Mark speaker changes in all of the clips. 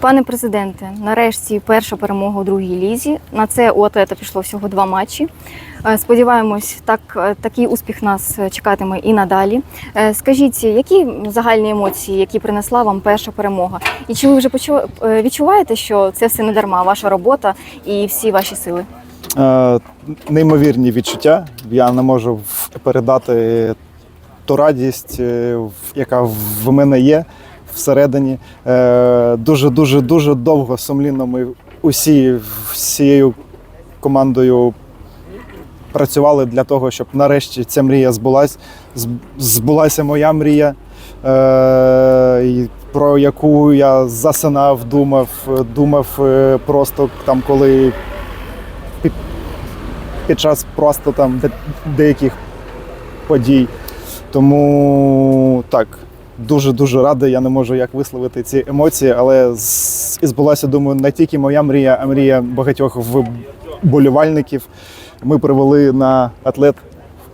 Speaker 1: Пане президенте, нарешті перша перемога у другій лізі. На це у атлета пішло всього два матчі. Е, Сподіваємось, так е, такий успіх нас чекатиме і надалі. Е, Скажіть, які загальні емоції, які принесла вам перша перемога? І чи ви вже відчуваєте, що це все не дарма, ваша робота і всі ваші сили?
Speaker 2: Неймовірні відчуття. Я не можу передати ту радість, яка в мене є всередині. Е, Дуже, дуже, дуже довго сумлінно ми усі всією командою працювали для того, щоб нарешті ця мрія збулась. Збулася моя мрія, е, про яку я засинав, думав, думав е, просто там, коли під час просто там деяких подій. Тому так, дуже-дуже радий. Я не можу як висловити ці емоції, але і збулася, думаю, не тільки моя мрія, а мрія багатьох вболівальників. Ми привели на атлет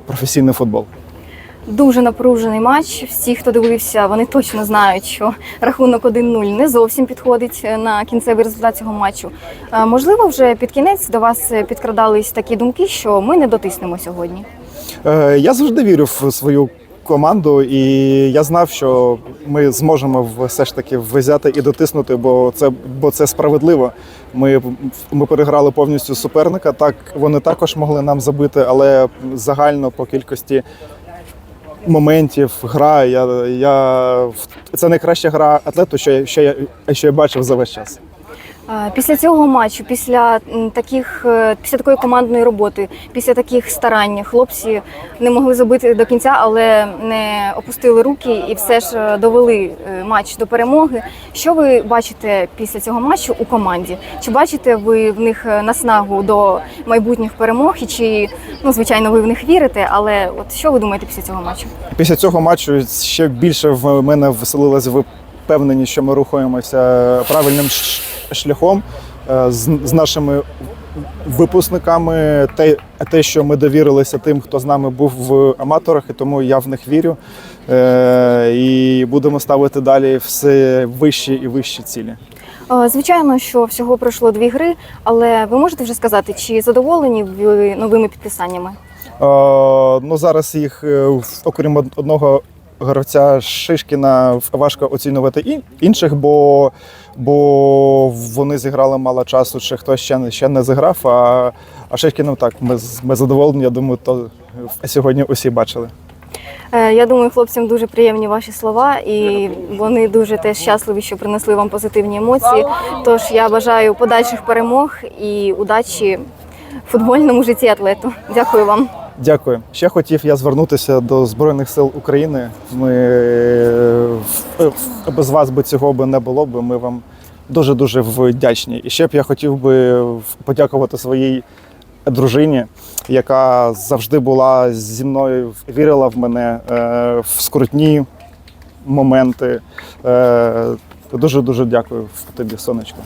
Speaker 2: професійний футбол.
Speaker 1: Дуже напружений матч. Всі, хто дивився, вони точно знають, що рахунок 1-0 не зовсім підходить е, на кінцевий результат цього матчу. Е, Можливо, вже під кінець до вас е, підкрадались такі думки, що ми не дотиснемо сьогодні.
Speaker 2: Я завжди вірю в свою команду, і я знав, що ми зможемо все ж таки взяти і дотиснути, бо це, бо це справедливо. Ми, ми переграли повністю суперника. Так вони також могли нам забити, але загально по кількості. Моментів, гра. Я, я, це найкраща гра атлету, що я, що я, що я бачив за весь час.
Speaker 1: Після цього матчу, після таких, е, після такої командної роботи, після таких старань, хлопці не могли забити до кінця, але не опустили руки і все ж е, довели е, матч до перемоги. Що ви бачите після цього матчу у команді? Чи бачите ви в них наснагу до майбутніх перемог? І чи ну звичайно ви в них вірите? Але от що ви думаєте після цього матчу?
Speaker 2: Після цього матчу ще більше в мене вселилась впевненість, що ми рухаємося правильним шляхом е, з, з нашими випускниками. Те, те, що ми довірилися тим, хто з нами був в аматорах, і тому я в них вірю. Е, І будемо ставити далі все вищі і вищі цілі.
Speaker 1: Е, Звичайно, що всього пройшло дві гри, але ви можете вже сказати, чи задоволені ви новими підписаннями?
Speaker 2: Е, ну зараз їх, окрім одного гравця Шишкіна, важко оцінювати і інших, бо, бо вони зіграли мало часу, чи хтось ще, не- ще не зіграв. А, а Шишкіним так, ми, ми задоволені. Я думаю, то сьогодні усі бачили.
Speaker 1: Е, Я думаю, хлопцям дуже приємні ваші слова, і вони дуже теж щасливі, що принесли вам позитивні емоції. Тож я бажаю подальших перемог і удачі в футбольному житті атлету. Дякую вам.
Speaker 2: Дякую. Ще хотів я звернутися до Збройних сил України. Ми е, в- без вас би цього би не було б. Ми вам дуже дуже вдячні. І ще б я хотів би подякувати своїй дружині, яка завжди була зі мною, вірила в мене е, в скрутні моменти. Е, Дуже дуже дякую тобі, сонечко.